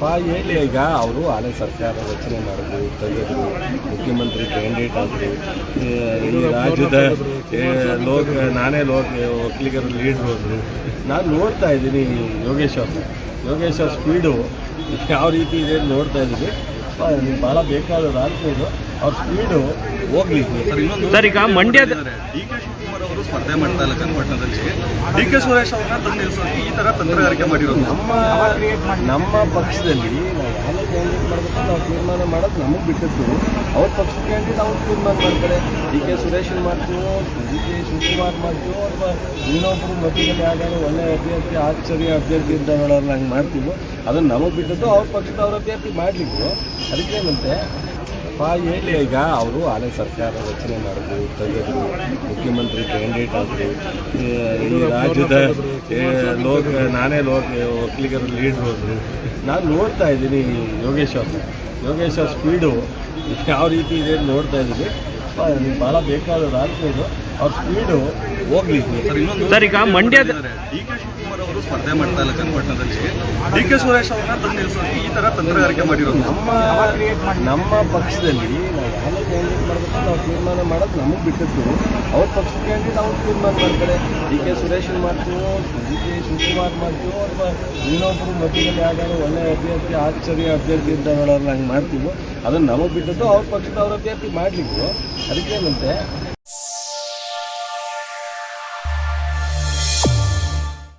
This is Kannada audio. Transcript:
ಪಾ ಹೇಳಿ ಈಗ ಅವರು ಹಳೆ ಸರ್ಕಾರ ರಚನೆ ಮಾಡಿದ್ರು ತೆಗೆದ್ರು ಮುಖ್ಯಮಂತ್ರಿ ಕ್ಯಾಂಡಿಡೇಟ್ ಆದರು ಈ ರಾಜ್ಯದ ಲೋಕ ನಾನೇ ಲೋಕ ಒಕ್ಕಲಿಗರ ಲೀಡ್ರು ಅಂದರು ನಾನು ನೋಡ್ತಾ ಇದ್ದೀನಿ ಯೋಗೇಶ್ ಯೋಗೇಶ್ವರ್ ಯೋಗೇಶ್ ಅವ್ರ ಸ್ಪೀಡು ಯಾವ ರೀತಿ ಇದೆ ಅಂತ ನೋಡ್ತಾ ಇದ್ದೀನಿ. ಭಾಳ ಬೇಕಾದ ಇದು ಅವ್ರ ಸ್ಪೀಡು ಹೋಗ್ಲಿ. ಸರ್ ಇನ್ನೊಂದು ಸರ್, ಈಗ ಮಂಡ್ಯದ- ಅವರು ಸ್ಪರ್ಧೆ ಮಾಡ್ತಾ ಇಲ್ಲ ಚನ್ನಪಟ್ಟಣದಲ್ಲಿ ಡಿ ಕೆ ಸುರೇಶ್ ಅವ್ರನ್ನ ತಂದು ನಿಲ್ಲಿಸೋಕೆ ಈ ತರ ತಂತ್ರಗಾರಿಕೆ ಮಾಡಿರೋದು? ನಮ್ಮ ನಮ್ಮ ಪಕ್ಷದಲ್ಲಿ ನಾವು ಯಾರು ಕ್ಯಾಂಡಿಡೇಟ್ ಮಾಡಬೇಕು ನಾವು ತೀರ್ಮಾನ ಮಾಡೋದು ನಮಗೆ ಬಿಟ್ಟಿದ್ದು ಅವ್ರ ಪಕ್ಷದ ಕ್ಯಾಂಡಿಡೇಟ್ ಅವ್ರು ತೀರ್ಮಾನ ಮಾಡ್ತಾರೆ. ಡಿ ಕೆ ಸುರೇಶ್ ಮಾಡ್ತೀವೋ, ಡಿ ಕೆ ಶಿವಕುಮಾರ್ ಮಾಡ್ತೀವೋ, ಅಥವಾ ಇನ್ನೊಬ್ಬರು ಮಧ್ಯದಲ್ಲಿ ಯಾವ್ದಾದ್ರು ಒಳ್ಳೆ ಅಭ್ಯರ್ಥಿ, ಆಶ್ಚರ್ಯ ಅಭ್ಯರ್ಥಿ ಇದ್ದವಳನ್ನ ಹಂಗೆ ಮಾಡ್ತೀವೋ, ಅದನ್ನು ನಮಗೆ ಬಿಟ್ಟಿದ್ದು ಅವ್ರ ಪಕ್ಷದ ಅವ್ರ ಅಭ್ಯರ್ಥಿ ಮಾಡಲಿಕ್ಕೆ. ಅದಕ್ಕೇನಂತೆ ಹೇಳಿ ಈಗ ಅವರು ಹಳೆ ಸರ್ಕಾರ ರಚನೆ ಮಾಡಿದ್ರು ತೆಗೆದ್ರು ಮುಖ್ಯಮಂತ್ರಿ ಕ್ಯಾಂಡಿಡೇಟ್ ಆದರು ಈ ರಾಜ್ಯದ ಲೋಕ ನಾನೇ ಲೋಕ ಒಕ್ಕಲಿಗರ ಲೀಡ್ರು ಹೋದರು ನಾನು ನೋಡ್ತಾ ಇದ್ದೀನಿ ಯೋಗೇಶ್ ಯೋಗೇಶ್ವರ್ ಯೋಗೇಶ್ ಅವ್ರ ಸ್ಪೀಡು ಯಾವ ರೀತಿ ಇದೆ ಅಂತ ನೋಡ್ತಾ ಇದ್ದೀನಿ. ಭಾಳ ಬೇಕಾದ ಇದು ಅವ್ರ ಸ್ಪೀಡು ಹೋಗ್ಲಿ. ಸರ್ ಈಗ ಮಂಡ್ಯದ- ಅವರು ಸ್ಪರ್ಧೆ ಮಾಡ್ತಾ ಇಲ್ಲ ಚನ್ನಪಟ್ಟಣದಲ್ಲಿ ಡಿ ಕೆ ಸುರೇಶ್ ಅವ್ರನ್ನ ತಂದು ನಿಲ್ಸೋಕೆ ಈ ತರ ತಂತ್ರಗಾರಿಕೆ ಮಾಡಿರೋದು. ನಮ್ಮ ನಮ್ಮ ಪಕ್ಷದಲ್ಲಿ ನಾವು ಕ್ಯಾಂಡಿಡೇಟ್ ಮಾಡಬೇಕು ನಾವು ತೀರ್ಮಾನ ಮಾಡೋದು ನಮಗೆ ಬಿಟ್ಟಿದ್ದು ಅವ್ರ ಪಕ್ಷದ ಕ್ಯಾಂಡಿಡೇಟ್ ಅವ್ರು ತೀರ್ಮಾನ ಮಾಡ್ತಾರೆ. ಡಿ ಕೆ ಸುರೇಶ್ ಮಾಡ್ತೀವೋ, ಡಿ ಕೆ ಶಿವಕುಮಾರ್ ಮಾಡ್ತೀವೋ, ಅಥವಾ ಇನ್ನೊಬ್ಬರು ಮಧ್ಯದಲ್ಲಿ ಯಾವ್ದಾದ್ರು ಒಳ್ಳೆ ಅಭ್ಯರ್ಥಿ, ಆಶ್ಚರ್ಯ ಅಭ್ಯರ್ಥಿ ಅಂತ ಹೇಳೋರು ಹಂಗೆ ಮಾಡ್ತೀವೋ, ಅದನ್ನು ನಮಗೆ ಬಿಟ್ಟದ್ದು ಅವ್ರ ಪಕ್ಷದ ಅವ್ರ ಅಭ್ಯರ್ಥಿ ಮಾಡಲಿಕ್ಕೆ. ಅದಕ್ಕೇನಂತೆ